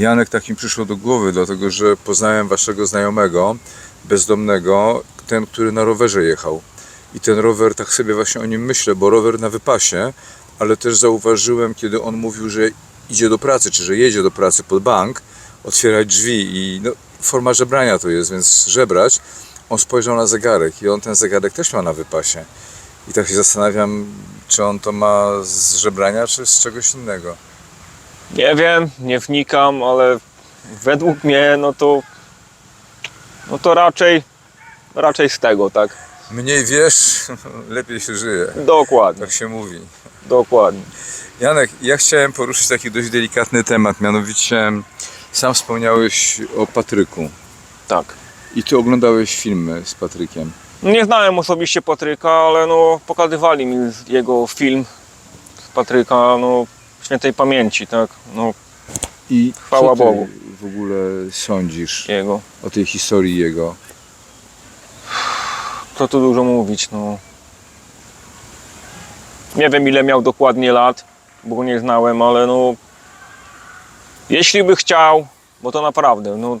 Janek tak mi przyszło do głowy, dlatego że poznałem waszego znajomego, bezdomnego, ten, który na rowerze jechał. I ten rower, tak sobie właśnie o nim myślę, bo rower na wypasie, ale też zauważyłem, kiedy on mówił, że idzie do pracy, czy że jedzie do pracy pod bank, otwierać drzwi i no, forma żebrania to jest, więc żebrać. On spojrzał na zegarek i on ten zegarek też ma na wypasie. I tak się zastanawiam, czy on to ma z żebrania, czy z czegoś innego. Nie wiem, nie wnikam, ale według mnie, no to, no to raczej, raczej z tego, tak? Mniej wiesz, lepiej się żyje. Dokładnie, Tak się mówi. dokładnie. Janek, ja chciałem poruszyć taki dość delikatny temat, mianowicie sam wspomniałeś o Patryku Tak. i ty oglądałeś filmy z Patrykiem. Nie znałem osobiście Patryka, ale no pokazywali mi jego film z Patryka, no świętej pamięci, tak? No I Chwała co ty Bogu. w ogóle sądzisz jego. o tej historii jego? Co tu dużo mówić, no. Nie wiem ile miał dokładnie lat, bo go nie znałem, ale no. Jeśli by chciał, bo to naprawdę, no.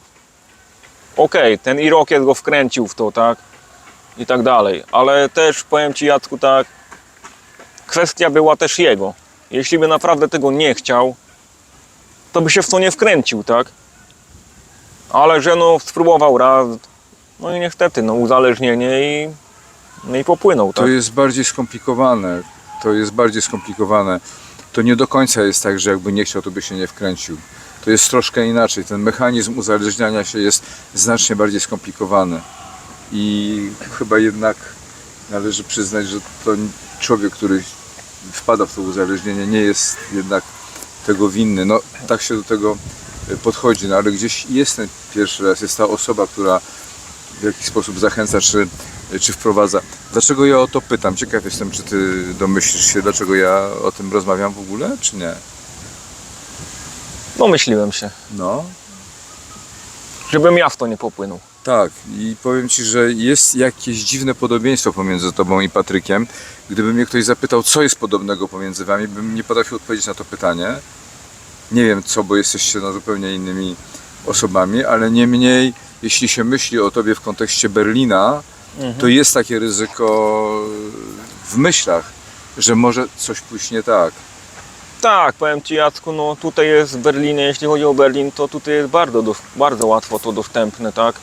Okej, ten Irokiet go wkręcił w to, tak? I tak dalej. Ale też powiem ci Jacku tak. Kwestia była też jego. Jeśli by naprawdę tego nie chciał, to by się w to nie wkręcił, tak? Ale że no spróbował raz, no i niestety, no uzależnienie i, no i popłynął, To tak? jest bardziej skomplikowane. To jest bardziej skomplikowane. To nie do końca jest tak, że jakby nie chciał, to by się nie wkręcił. To jest troszkę inaczej. Ten mechanizm uzależniania się jest znacznie bardziej skomplikowany. I chyba jednak należy przyznać, że to człowiek, który wpada w to uzależnienie, nie jest jednak tego winny. No, tak się do tego e, podchodzi, no ale gdzieś jest ten pierwszy raz, jest ta osoba, która w jakiś sposób zachęca, czy, czy wprowadza. Dlaczego ja o to pytam? Ciekaw jestem, czy ty domyślisz się, dlaczego ja o tym rozmawiam w ogóle, czy nie? No myśliłem się, No, żebym ja w to nie popłynął. Tak. I powiem ci, że jest jakieś dziwne podobieństwo pomiędzy tobą i Patrykiem. Gdyby mnie ktoś zapytał, co jest podobnego pomiędzy wami, bym nie potrafił odpowiedzieć na to pytanie. Nie wiem co, bo jesteście no, zupełnie innymi osobami, ale niemniej, jeśli się myśli o tobie w kontekście Berlina, to jest takie ryzyko w myślach, że może coś pójść nie tak. Tak, powiem Ci Jacku, no tutaj jest w Berlinie, jeśli chodzi o Berlin, to tutaj jest bardzo, bardzo łatwo to dostępne, tak?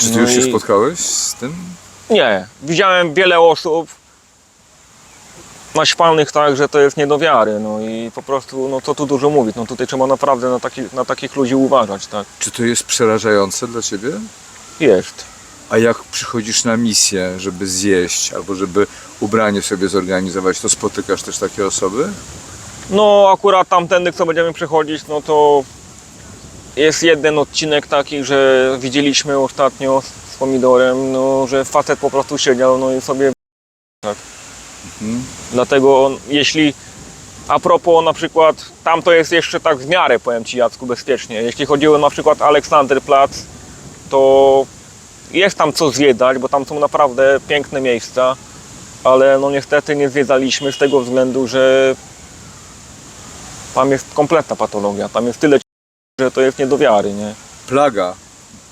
Czy ty No już się i- spotkałeś z tym? Nie, widziałem wiele osób naśpanych tak, że to jest nie do wiary, no i po prostu, no co tu dużo mówić, no tutaj trzeba naprawdę na, taki, na takich ludzi uważać, tak? Czy to jest przerażające dla ciebie? Jest. A jak przychodzisz na misję, żeby zjeść albo żeby ubranie sobie zorganizować, to spotykasz też takie osoby? No akurat tamtędy, co będziemy przechodzić, no to jest jeden odcinek taki, że widzieliśmy ostatnio z pomidorem, no że facet po prostu siedział, no i sobie tak. Mhm. Dlatego on, jeśli a propos na przykład, tam to jest jeszcze tak w miarę, powiem Ci Jacku, bezpiecznie. Jeśli chodziło na przykład Aleksanderplatz, to jest tam co zwiedzać, bo tam są naprawdę piękne miejsca, ale no niestety nie zwiedzaliśmy z tego względu, że tam jest kompletna patologia. Tam jest tyle, że to jest nie do wiary, nie? Plaga.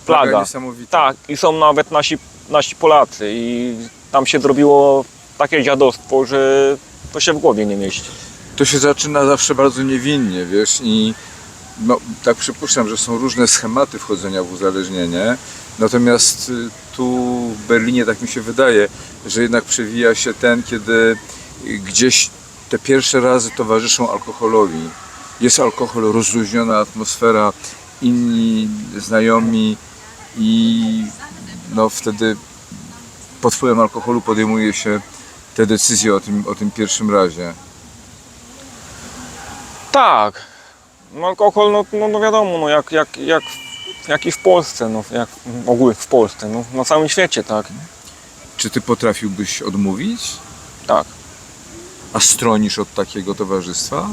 Plaga. niesamowita. Tak, i są nawet nasi, nasi Polacy i tam się zrobiło takie dziadostwo, że to się w głowie nie mieści. To się zaczyna zawsze bardzo niewinnie, wiesz, i no, tak przypuszczam, że są różne schematy wchodzenia w uzależnienie, natomiast y, tu w Berlinie tak mi się wydaje, że jednak przewija się ten, kiedy gdzieś te pierwsze razy towarzyszą alkoholowi. Jest alkohol, rozluźniona atmosfera, inni znajomi i no wtedy pod wpływem alkoholu podejmuje się te decyzje o tym, o tym pierwszym razie. Tak. No alkohol, no, no, no wiadomo, no jak, jak, jak, jak i w Polsce, no jak ogólnie w Polsce, no na całym świecie, tak. Czy ty potrafiłbyś odmówić? Tak. A stronisz od takiego towarzystwa?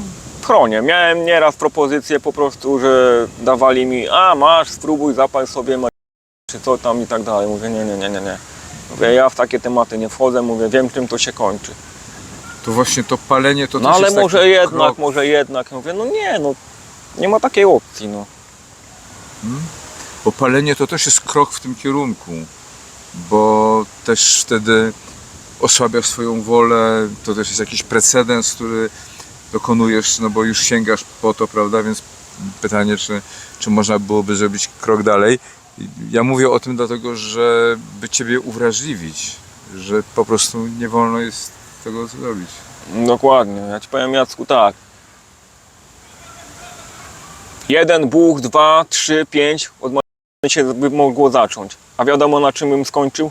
Chronię. Miałem nieraz propozycję po prostu, że dawali mi, a masz, spróbuj, zapal sobie, ma- czy co tam i tak dalej. Mówię, nie, nie, nie, nie, nie. Mówię, ja w takie tematy nie wchodzę, mówię, wiem czym to się kończy. To właśnie to palenie to No ale jest może taki jednak, krok. może jednak. Mówię, no nie, no nie ma takiej opcji, no. Bo palenie to też jest krok w tym kierunku, bo też wtedy osłabiasz swoją wolę, to też jest jakiś precedens, który dokonujesz, no bo już sięgasz po to, prawda, więc pytanie, czy, czy można byłoby zrobić krok dalej. Ja mówię o tym dlatego, że by Ciebie uwrażliwić, że po prostu nie wolno jest tego zrobić. Dokładnie. Ja ci powiem Jacku tak. Jeden, buch, dwa, trzy, pięć od się by mogło zacząć. A wiadomo na czym bym skończył?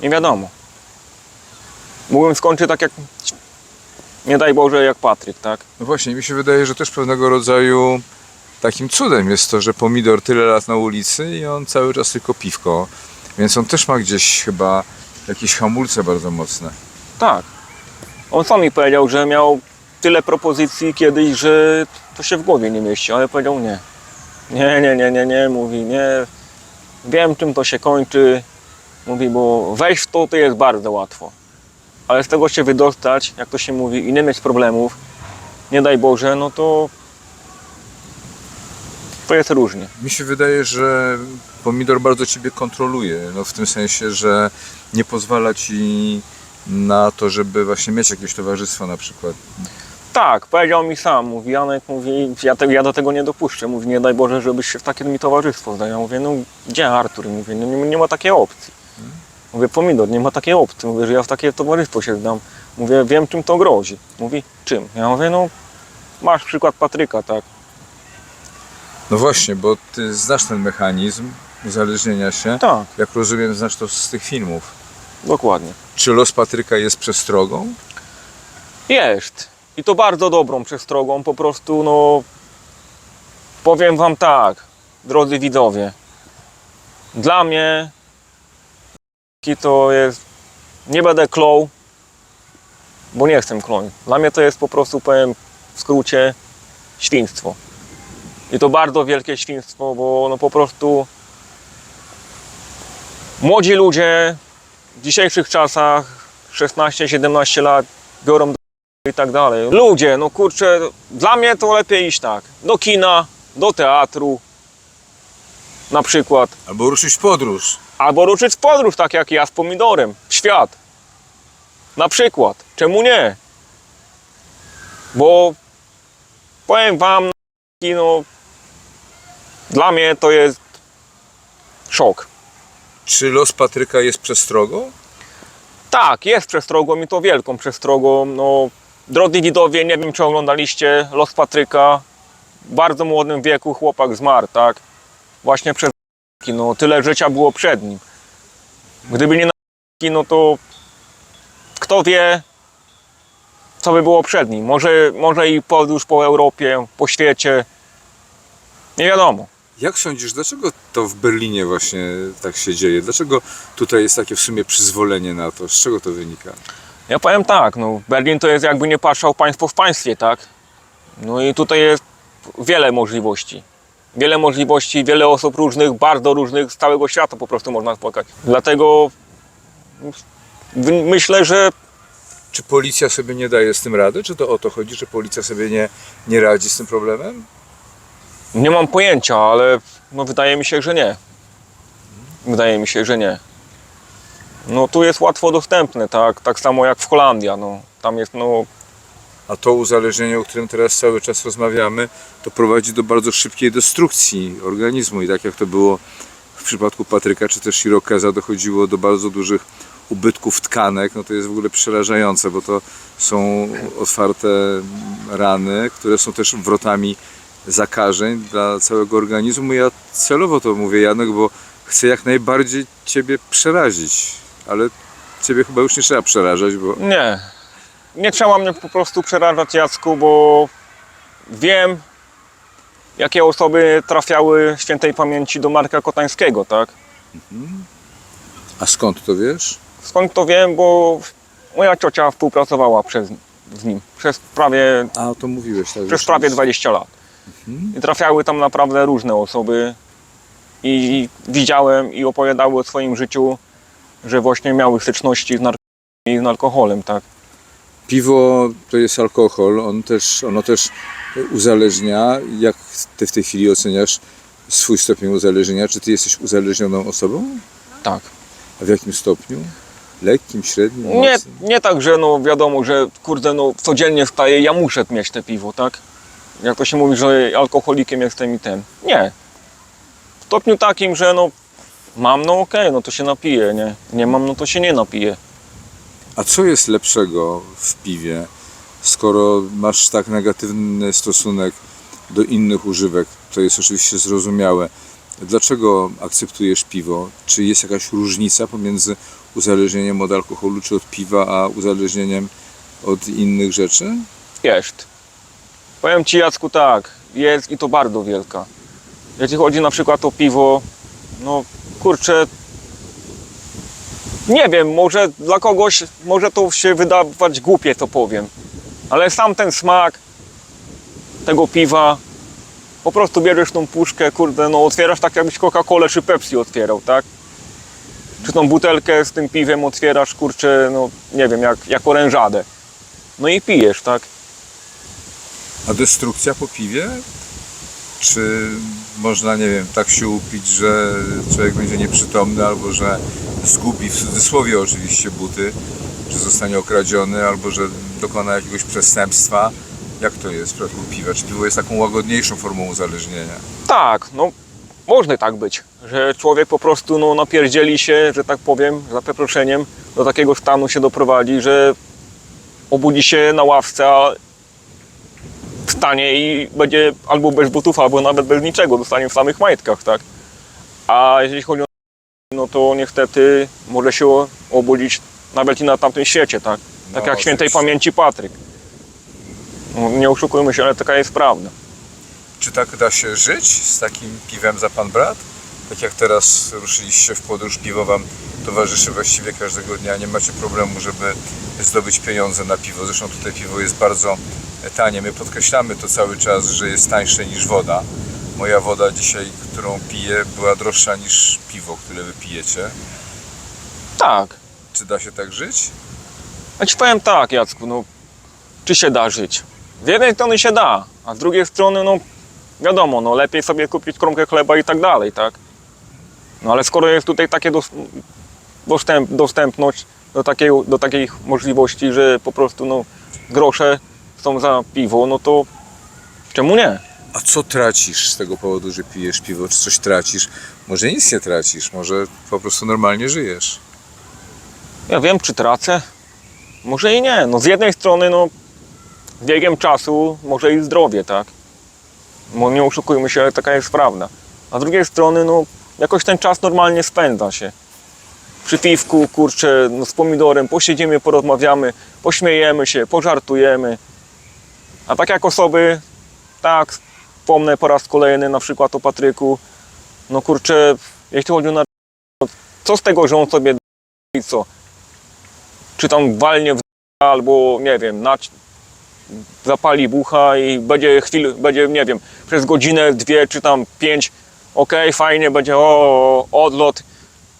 Nie wiadomo. Mógłbym skończyć tak jak nie daj Boże jak Patryk, tak? No właśnie, mi się wydaje, że też pewnego rodzaju takim cudem jest to, że pomidor tyle lat na ulicy i on cały czas tylko piwko, więc on też ma gdzieś chyba jakieś hamulce bardzo mocne. Tak. On sam mi powiedział, że miał tyle propozycji kiedyś, że to się w głowie nie mieści, ale powiedział nie. Nie, nie, nie, nie, nie, mówi nie. Wiem czym to się kończy. Mówi, bo wejść w to to jest bardzo łatwo. Ale z tego się wydostać, jak to się mówi, i nie mieć problemów, nie daj Boże, no to to jest różnie. Mi się wydaje, że pomidor bardzo ciebie kontroluje, no w tym sensie, że nie pozwala ci na to, żeby właśnie mieć jakieś towarzystwo na przykład. Tak, powiedział mi sam, mówi Janek, mówi, ja, te, ja do tego nie dopuszczę, mówi, nie daj Boże, żebyś się w takie mi towarzystwo zdał. Ja mówię, no gdzie Artur? Mówię, no nie, nie ma takiej opcji. Mówię, pomidor, nie ma takiej opcji, mówię, że ja w takie towarzystwo się zdam. Mówię, wiem czym to grozi. Mówi, czym? Ja mówię, no masz przykład Patryka, tak. No właśnie, bo ty znasz ten mechanizm uzależnienia się. Tak, Jak rozumiem, znasz to z tych filmów. dokładnie. Czy los Patryka jest przestrogą? Jest. I to bardzo dobrą przestrogą, po prostu no powiem wam tak, drodzy widzowie. Dla mnie to jest nie będę klął, bo nie chcę kląć. Dla mnie to jest po prostu powiem w skrócie świństwo. I to bardzo wielkie świństwo, bo no po prostu młodzi ludzie w dzisiejszych czasach 16-17 lat biorą do i tak dalej. Ludzie, no kurczę, dla mnie to lepiej iść tak. Do kina, do teatru na przykład. Albo ruszyć w podróż. Albo ruszyć w podróż, tak jak ja z pomidorem, w świat. Na przykład. Czemu nie? Bo powiem wam, no, dla mnie to jest szok. Czy los Patryka jest przestrogą? Tak, jest przestrogą i to wielką przestrogą. No, drodzy widowie, nie wiem czy oglądaliście Los Patryka. W bardzo młodym wieku chłopak zmarł, tak? Właśnie przez no tyle życia było przed nim. Gdyby nie no to kto wie, co by było przed nim. Może, może i podróż po Europie, po świecie. Nie wiadomo. Jak sądzisz, dlaczego to w Berlinie właśnie tak się dzieje? Dlaczego tutaj jest takie w sumie przyzwolenie na to? Z czego to wynika? Ja powiem tak, no Berlin to jest jakby nie patrzał państwo w państwie, tak? No i tutaj jest wiele możliwości. Wiele możliwości, wiele osób różnych, bardzo różnych z całego świata po prostu można spotkać. Dlatego myślę, że Czy policja sobie nie daje z tym rady? Czy to o to chodzi, że policja sobie nie, nie radzi z tym problemem? nie mam pojęcia, ale no wydaje mi się, że nie. Wydaje mi się, że nie. No tu jest łatwo dostępne, tak? Tak samo jak w Holandia, no. Tam jest no A to uzależnienie, o którym teraz cały czas rozmawiamy, to prowadzi do bardzo szybkiej destrukcji organizmu. I tak jak to było w przypadku Patryka, czy też Irokeza, dochodziło do bardzo dużych ubytków tkanek. No to jest w ogóle przerażające, bo to są otwarte rany, które są też wrotami zakażeń dla całego organizmu. Ja celowo to mówię, Janek, bo chcę jak najbardziej Ciebie przerazić. Ale Ciebie chyba już nie trzeba przerażać, bo Nie. Nie trzeba mnie po prostu przerażać, Jacku, bo wiem, jakie osoby trafiały świętej pamięci do Marka Kotańskiego, tak? A skąd to wiesz? Skąd to wiem, bo moja ciocia współpracowała przez, z nim przez prawie, A, to mówiłeś, tak? przez prawie 20 lat. I trafiały tam naprawdę różne osoby i widziałem i opowiadały o swoim życiu, że właśnie miały styczności z narkotykami i z alkoholem, tak? Piwo to jest alkohol, on też, ono też uzależnia. Jak ty w tej chwili oceniasz swój stopień uzależnienia? Czy ty jesteś uzależnioną osobą? Tak. A w jakim stopniu? Lekkim, średnim, Nie, mocnym? nie tak, że no wiadomo, że kurde, no codziennie wstaję, ja muszę mieć te piwo, tak? Jak to się mówi, że alkoholikiem jestem i ten. Nie. W stopniu takim, że no mam, no okej, no to się napiję, nie? Nie mam, no to się nie napiję. A co jest lepszego w piwie, skoro masz tak negatywny stosunek do innych używek? To jest oczywiście zrozumiałe. Dlaczego akceptujesz piwo? Czy jest jakaś różnica pomiędzy uzależnieniem od alkoholu czy od piwa, a uzależnieniem od innych rzeczy? Jest. Powiem Ci Jacku tak, jest i to bardzo wielka. Jeśli chodzi na przykład o piwo, no kurczę, nie wiem, może dla kogoś, może to się wydawać głupie, to powiem, ale sam ten smak tego piwa, po prostu bierzesz tą puszkę, kurde, no otwierasz tak jakbyś Coca-Colę czy Pepsi otwierał, tak? Czy tą butelkę z tym piwem otwierasz, kurczę, no nie wiem, jak, jak orężadę. No i pijesz, tak? A destrukcja po piwie? Czy można, nie wiem, tak się upić, że człowiek będzie nieprzytomny, albo że zgubi, w cudzysłowie oczywiście, buty, że zostanie okradziony, albo że dokona jakiegoś przestępstwa? Jak to jest w przypadku piwa? Czy piwo jest taką łagodniejszą formą uzależnienia? Tak, no można tak być, że człowiek po prostu no, napierdzieli się, że tak powiem, za przeproszeniem, do takiego stanu się doprowadzi, że obudzi się na ławce, a wstanie i będzie albo bez butów, albo nawet bez niczego, zostanie w samych majtkach, tak? A jeśli chodzi o no to niestety może się obudzić nawet i na tamtym świecie, tak? Tak No, jak świętej oczywiście. pamięci Patryk. No, nie oszukujmy się, ale taka jest prawda. Czy tak da się żyć z takim piwem za pan brat? Tak jak teraz ruszyliście w podróż, piwo wam towarzyszy właściwie każdego dnia, nie macie problemu, żeby zdobyć pieniądze na piwo. Zresztą tutaj piwo jest bardzo tanie. My podkreślamy to cały czas, że jest tańsze niż woda. Moja woda dzisiaj, którą piję, była droższa niż piwo, które wy pijecie. Tak, Czy da się tak żyć? Ja ci powiem tak, Jacku, no, czy się da żyć? Z jednej strony się da, a z drugiej strony, no, wiadomo, no, lepiej sobie kupić kromkę chleba i tak dalej, tak? No, ale skoro jest tutaj takie dos- dostęp, dostępność do takiej, do takiej możliwości, że po prostu, no, grosze są za piwo, no to czemu nie? A co tracisz z tego powodu, że pijesz piwo? Czy coś tracisz? Może nic nie tracisz, może po prostu normalnie żyjesz. Ja wiem, czy tracę? Może i nie. No z jednej strony, no z biegiem czasu może i zdrowie, tak? Bo nie oszukujmy się, ale taka jest prawda. A z drugiej strony, no jakoś ten czas normalnie spędza się. Przy piwku, kurczę, no, z pomidorem, posiedzimy, porozmawiamy, pośmiejemy się, pożartujemy. A tak jak osoby, tak, wspomnę po raz kolejny na przykład o Patryku, no kurczę, jeśli chodzi o na... Co z tego, że on sobie i co? Czy tam walnie w albo nie wiem, nać, zapali bucha i będzie chwil, będzie nie wiem, przez godzinę, dwie czy tam pięć, okej, fajnie, będzie o, odlot.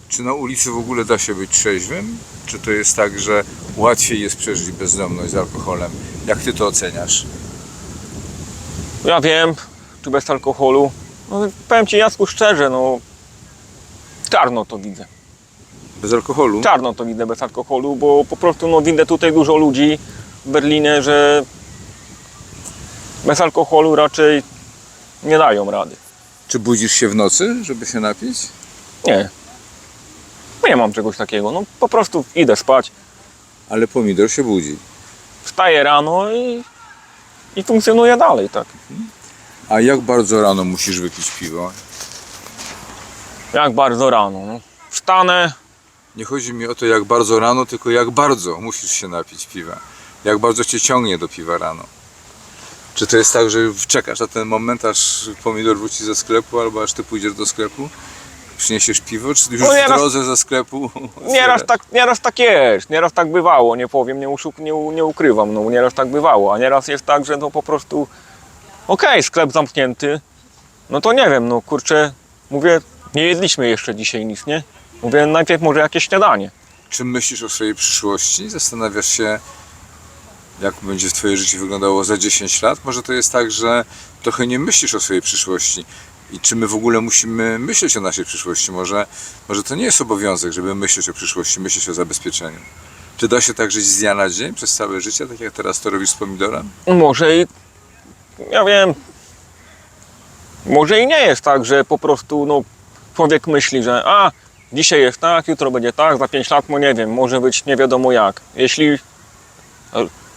Czy na ulicy w ogóle da się być trzeźwym? Czy to jest tak, że łatwiej jest przeżyć bezdomność z alkoholem? Jak ty to oceniasz? Ja wiem, czy bez alkoholu. No, powiem Ci Jacku szczerze, no czarno to widzę. Bez alkoholu? Czarno to widzę bez alkoholu, bo po prostu no, widzę tutaj dużo ludzi w Berlinie, że bez alkoholu raczej nie dają rady. Czy budzisz się w nocy, żeby się napić? Nie. Nie mam czegoś takiego. No po prostu idę spać, Ale pomidor się budzi. wstaję rano i, i funkcjonuję dalej, tak. A jak bardzo rano musisz wypić piwo? Jak bardzo rano. No. Wstanę, Nie chodzi mi o to, jak bardzo rano, tylko jak bardzo musisz się napić piwa. Jak bardzo cię ciągnie do piwa rano. Czy to jest tak, że czekasz na ten moment, aż pomidor wróci ze sklepu, albo aż ty pójdziesz do sklepu, przyniesiesz piwo, czy już No w nieraz- drodze ze sklepu nieraz otwierasz? tak, nieraz tak jest, nieraz tak bywało, nie powiem, nie, uszuk, nie, u- nie ukrywam, no nieraz tak bywało, a nieraz jest tak, że no po prostu okej, sklep zamknięty, no to nie wiem, no kurczę, mówię, nie jedliśmy jeszcze dzisiaj nic, nie? Mówię, najpierw może jakieś śniadanie. Czy myślisz o swojej przyszłości? Zastanawiasz się, jak będzie twoje życie wyglądało za 10 lat. Może to jest tak, że trochę nie myślisz o swojej przyszłości. I czy my w ogóle musimy myśleć o naszej przyszłości? Może, może to nie jest obowiązek, żeby myśleć o przyszłości, myśleć o zabezpieczeniu. Czy da się tak żyć z dnia na dzień przez całe życie, tak jak teraz to robisz z pomidorem? Może i, ja wiem, może i nie jest tak, że po prostu no, człowiek myśli, że a, dzisiaj jest tak, jutro będzie tak, za 5 lat, no nie wiem, może być nie wiadomo jak. Jeśli,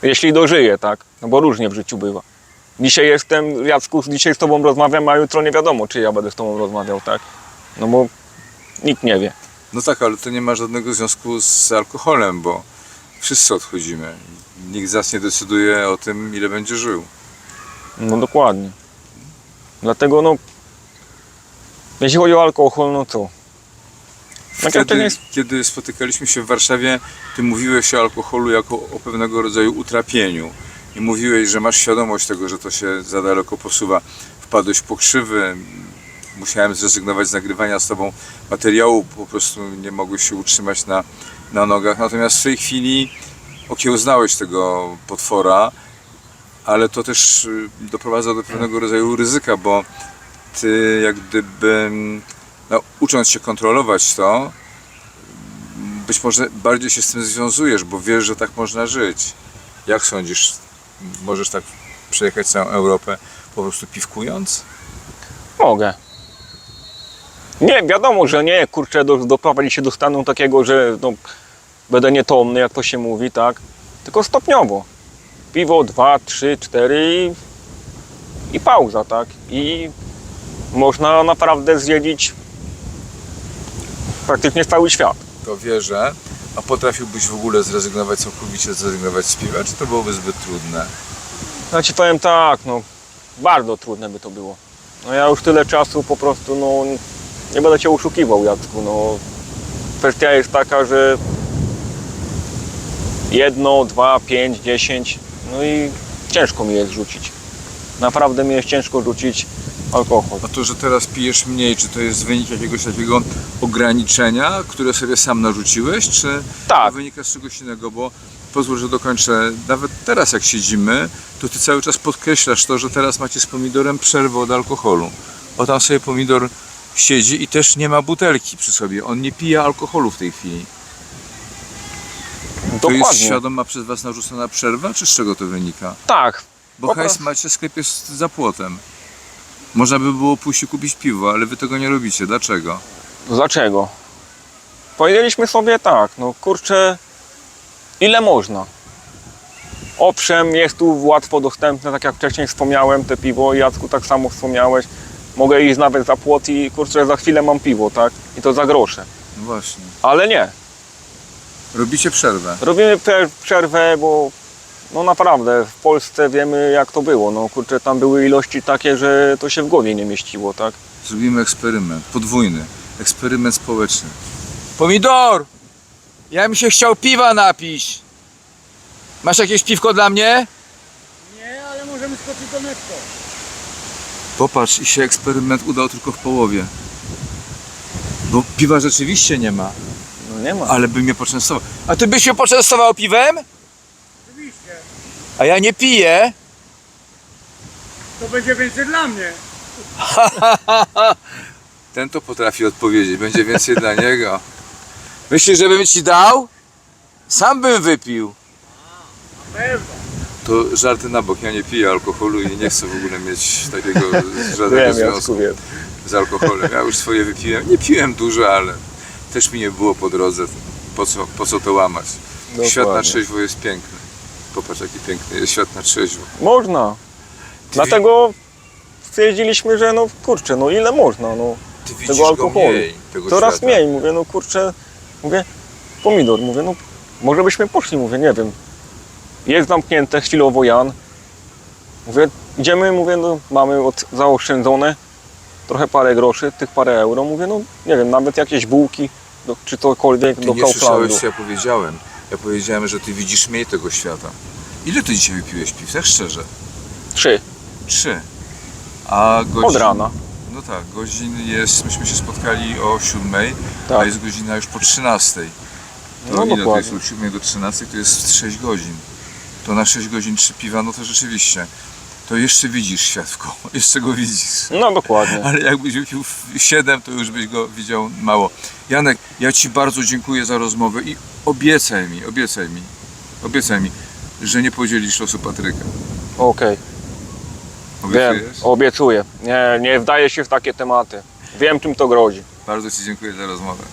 jeśli dożyje, tak, no bo różnie w życiu bywa. Dzisiaj jestem, Jacku, dzisiaj z Tobą rozmawiam, a jutro nie wiadomo, czy ja będę z Tobą rozmawiał, tak? No bo nikt nie wie. No tak, ale to nie ma żadnego związku z alkoholem, bo wszyscy odchodzimy. Nikt z nas nie decyduje o tym, ile będzie żył. No dokładnie. Dlatego no, jeśli chodzi o alkohol, no to nie Wtedy, jest- kiedy spotykaliśmy się w Warszawie, ty mówiłeś o alkoholu jako o pewnego rodzaju utrapieniu. I mówiłeś, że masz świadomość tego, że to się za daleko posuwa. Wpadłeś pokrzywy, musiałem zrezygnować z nagrywania z tobą materiału, po prostu nie mogłeś się utrzymać na, na nogach. Natomiast w tej chwili okiełznałeś tego potwora, ale to też y, doprowadza do pewnego rodzaju ryzyka, bo ty jak gdyby no, ucząc się kontrolować to, być może bardziej się z tym związujesz, bo wiesz, że tak można żyć. Jak sądzisz, możesz tak przejechać całą Europę po prostu piwkując? mogę. Nie, wiadomo, że nie, kurczę, do, doprowadzić się do stanu takiego, że no, będę nietomny, jak to się mówi, tak? Tylko stopniowo. Piwo, dwa, trzy, cztery i, i pauza, tak? I można naprawdę zjeździć praktycznie cały świat. To wierzę. A potrafiłbyś w ogóle zrezygnować, całkowicie zrezygnować z piwa, czy to byłoby zbyt trudne? Ja ci powiem tak, no bardzo trudne by to było. No ja już tyle czasu po prostu, no nie będę cię oszukiwał Jacku, no kwestia jest taka, że jedno, dwa, pięć, dziesięć, no i ciężko mi jest rzucić. Naprawdę mi jest ciężko rzucić alkohol. A to, że teraz pijesz mniej, czy to jest wynik jakiegoś takiego ograniczenia, które sobie sam narzuciłeś, czy Tak. to wynika z czegoś innego? Bo pozwól, że dokończę. Nawet teraz, jak siedzimy, to ty cały czas podkreślasz to, że teraz macie z pomidorem przerwę od alkoholu. Bo tam sobie pomidor siedzi i też nie ma butelki przy sobie. On nie pije alkoholu w tej chwili. To jest Dokładnie. świadoma przez was narzucona przerwa, czy z czego to wynika? Tak, Bo hajs macie w sklepie z- za płotem. Można by było pójść i kupić piwo, ale wy tego nie robicie. Dlaczego? Dlaczego? Powiedzieliśmy sobie tak, no kurczę, ile można. Owszem, jest tu łatwo dostępne, tak jak wcześniej wspomniałem, te piwo, Jacku tak samo wspomniałeś. Mogę iść nawet za płot i kurczę, za chwilę mam piwo, tak? I to za grosze. No właśnie. Ale nie, Robicie przerwę. robimy przerwę, bo no naprawdę w Polsce wiemy jak to było. No kurczę, tam były ilości takie, że to się w głowie nie mieściło, tak? Zrobimy eksperyment. Podwójny. Eksperyment społeczny. Pomidor! Ja bym się chciał piwa napić. Masz jakieś piwko dla mnie? Nie, ale możemy skoczyć do netto. Popatrz, i się eksperyment udał tylko w połowie. Bo piwa rzeczywiście nie ma, No nie ma. ale by mnie poczęstował. A ty byś się poczęstował piwem? A ja nie piję. To będzie więcej dla mnie. Ten to potrafi odpowiedzieć, będzie więcej dla niego. Myślisz, żebym ci dał? Sam bym wypił. Pewno. To żarty na bok, ja nie piję alkoholu i nie chcę w ogóle mieć takiego żadnego Wiem, związku wiem. z alkoholem. Ja już swoje wypiłem. Nie piłem dużo, ale też mi nie było po drodze. Po co, po co to łamać? Świat na Dokładnie. trzeźwo jest piękny. Popatrz jaki piękny jest świat na trzeźwo. Można. Dlatego stwierdziliśmy, że no kurczę, no ile można, no Ty widzisz tego go alkoholu. mniej, tego Coraz świata. mniej, mówię, no kurczę, mówię, pomidor, mówię, no może byśmy poszli, mówię, nie wiem. Jest zamknięte chwilowo Jan. Mówię, idziemy, mówię, no mamy od, zaoszczędzone trochę parę groszy, tych parę euro, mówię, no nie wiem, nawet jakieś bułki, do, czy cokolwiek Ty do nie słyszałeś, co ja powiedziałem. Ja powiedziałem, że ty widzisz mniej tego świata. Ile ty dzisiaj wypiłeś piw? Tak szczerze. Trzy, Trzy. A godzin... od rana. No tak, godzin jest, myśmy się spotkali o siódmej, a Tak. jest godzina już po 13. To No ile to dokładnie. jest od 7 do 13? To jest 6 godzin. to na 6 godzin 3 piwa, no to rzeczywiście, to jeszcze widzisz świat w koło, jeszcze go widzisz. No dokładnie. Ale jakbyś wypił 7, to już byś go widział mało. Janek, ja Ci bardzo dziękuję za rozmowę i obiecaj mi, obiecaj mi, obiecaj mi, że nie podzielisz losu Patryka. Okej, wiem, Obiecujesz? obiecuję. Nie, nie wdaję się w takie tematy. Wiem czym to grozi. Bardzo Ci dziękuję za rozmowę.